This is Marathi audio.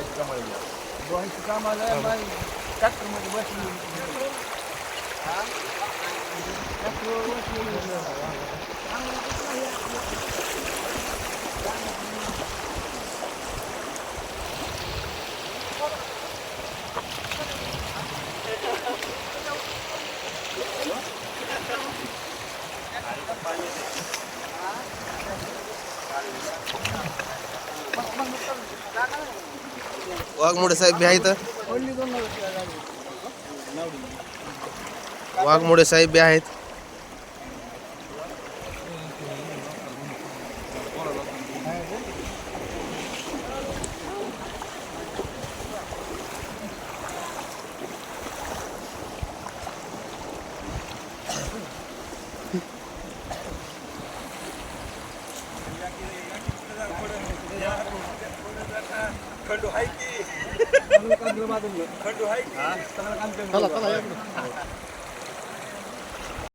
त्याची कमाई दोनशे कामाला ट्रॅक्टरमध्ये बसली ट्रॅक्टरवर वाघमोडे साहेब बी आहेत. वाघमोडे साहेब बी आहेत. खंडू आहे की? चांगलं काम केलं खंडू आहे की काम केलं